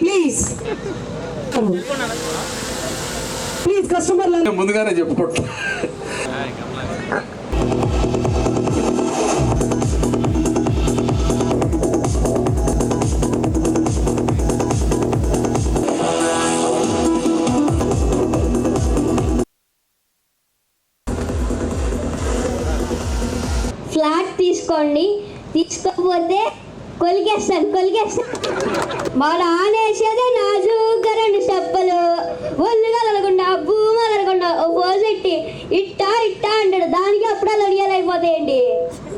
Please please కస్టమర్లు ముందుగానే చెప్పుకుంటా ఫ్లాట్ తీసుకోండి. తీసుకోకపోతే కొలిగేస్తాను కొలిగేస్తాను మా నానేసేదే వేసేదే రెండు చెప్పలు. ఒళ్ళుగా కలగకుండా భూమ కలగకుండా ఓ పోజెట్టి. ఇట్టా ఇట్టా అంటాడు. దానికి అప్పుడు అలా